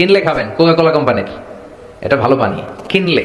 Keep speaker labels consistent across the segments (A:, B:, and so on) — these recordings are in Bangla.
A: কিনলে খাবেন কোকা কোলা কোম্পানির এটা ভালো পানি। কিনলে।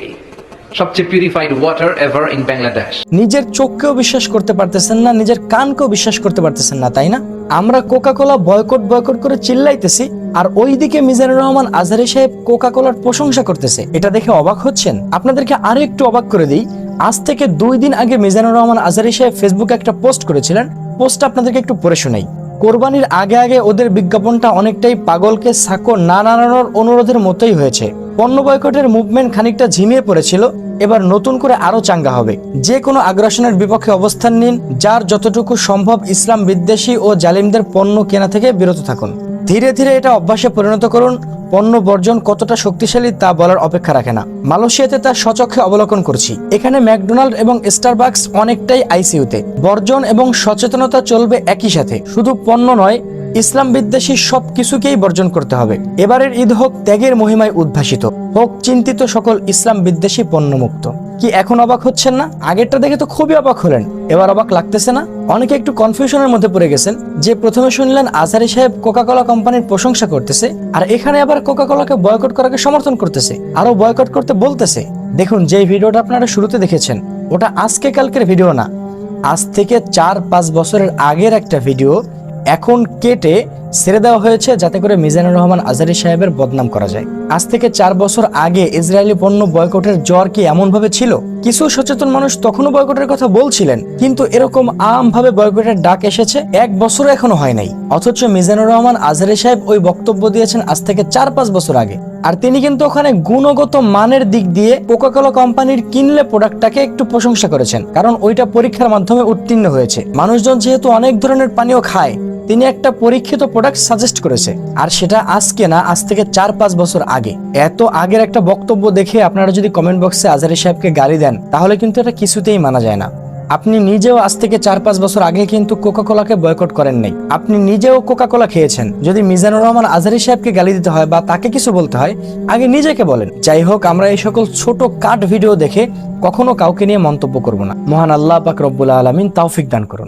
A: সবচেয়ে purified water ever in Bangladesh
B: নিজের চোখকেও বিশ্বাস করতে পারতেছেন না, নিজের কানকেও বিশ্বাস করতে পারতেছেন না, তাই না? আমরা কোকা কোলা বয়কট বয়কট করে চিল্লাইতেছি, আর ওইদিকে মিজানুর রহমান আজহারি সাহেব কোকা কোলার প্রশংসা করতেছে। এটা দেখে অবাক হচ্ছেন? আপনাদেরকে আরও একটু অবাক করে দিই। আজ থেকে দুই দিন আগে মিজানুর রহমান আজহারি সাহেব ফেসবুকে একটা পোস্ট করেছিলেন। পোস্ট আপনাদেরকে একটু পড়ে শোনাই। কোরবানির আগে আগে ওদের বিজ্ঞাপনটা অনেকটাই পাগলকে সাকো না নাড়ানোর অনুরোধের মতোই হয়েছে। পণ্য বয়কটের মুভমেন্ট খানিকটা ঝিমিয়ে পড়েছিল, এবার নতুন করে আরও চাঙ্গা হবে। যে কোনো আগ্রাসনের বিপক্ষে অবস্থান নিন, যার যতটুকু সম্ভব ইসলাম বিদ্বেষী ও জালিমদের পণ্য কেনা থেকে বিরত থাকুন। ধীরে ধীরে এটা অভ্যাসে পরিণত করুন পণ্য বর্জন কতটা শক্তিশালী তা বলার অপেক্ষা রাখে না। মালয়েশিয়াতে তার সচক্ষে অবলোকন করছি। এখানে ম্যাকডোনাল্ড এবং স্টারবাক্স অনেকটাই আইসিইউতে। বর্জন এবং সচেতনতা চলবে একই সাথে। শুধু পণ্য নয়, ইসলাম বিদ্বেষী সব কিছুকেই বর্জন করতে হবে। এবারের ঈদ হোক ত্যাগের মহিমায় উদ্ভাসিত। হোক, চিন্তিত সকল ইসলাম বিদ্বেষী পণ্যমুক্ত। কি এখন অবাক হচ্ছেন না? আগেরটা দেখে তো খুবই অবাক হলেন। এবার অবাক লাগতেছে না? অনেকে একটু কনফিউশনের মধ্যে পড়ে গেছেন যে প্রথমে শুনলেন আজহারি সাহেব কোকা কোলা কোম্পানির প্রশংসা করতেছে, আর এখানে আবার কোকা কোলাকে বয়কট করাকে সমর্থন করতেছে আরও বয়কট করতে বলতেছে। দেখুন যে ভিডিওটা আপনারা শুরুতে দেখেছেন, ওটা আজকে কালকের ভিডিও না, আজ থেকে চার পাঁচ বছরের আগের একটা ভিডিও এখন কেটে ছেড়ে দেওয়া হয়েছে যাতে করে মিজানুর রহমান আজারি সাহেবের বদনাম করা যায়। আজ থেকে চার বছর আগে ইসরায়েলি পণ্য বয়কটের জ্বর কি এমন ভাবে ছিল? কিছু সচেতন মানুষ তখনও বয়কটের কথা বলছিলেন, কিন্তু এরকম আম ভাবে বয়কটের ডাক এসেছে এক বছর এখনও হয় নাই। অথচ মিজানুর রহমান আজহারি সাহেব ওই বক্তব্য দিয়েছেন আজ থেকে চার পাঁচ বছর আগে। আর তিনি কিন্তু ওখানে গুণগত মানের দিক দিয়ে কোকাকোলা কোম্পানির কিনলে প্রোডাক্টটাকে একটু প্রশংসা করেছেন, কারণ ওইটা পরীক্ষার মাধ্যমে উত্তীর্ণ হয়েছে। মানুষজন যেহেতু অনেক ধরনের পানীয় খায় তিনি একটা পরীক্ষিত প্রোডাক্ট সাজেস্ট করেছে। আর সেটা আজকে না, আজ থেকে চার পাঁচ বছর আগে। এত আগের একটা বক্তব্য দেখে আপনারা যদি কমেন্ট বক্সে আজারি সাহেবকে গালি দেন, তাহলে কিন্তু এটা কিছুতেই মানা যায় না। আপনি নিজেও আজ থেকে চার পাঁচ বছর আগে কিন্তু কোকা কোলাকে বয়কট করেন নাই। আপনি নিজেও কোকা কোলা খেয়েছেন। যদি মিজানুর রহমান আজহারি সাহেবকে গালি দিতে হয় বা তাকে কিছু বলতে হয়, আগে নিজেকে বলেন। যাই হোক, আমরা এই সকল ছোট কাট ভিডিও দেখে কখনো কাউকে নিয়ে মন্তব্য করব না। মহান আল্লাহ পাক রব্বুল আলমিন তৌফিক দান করুন।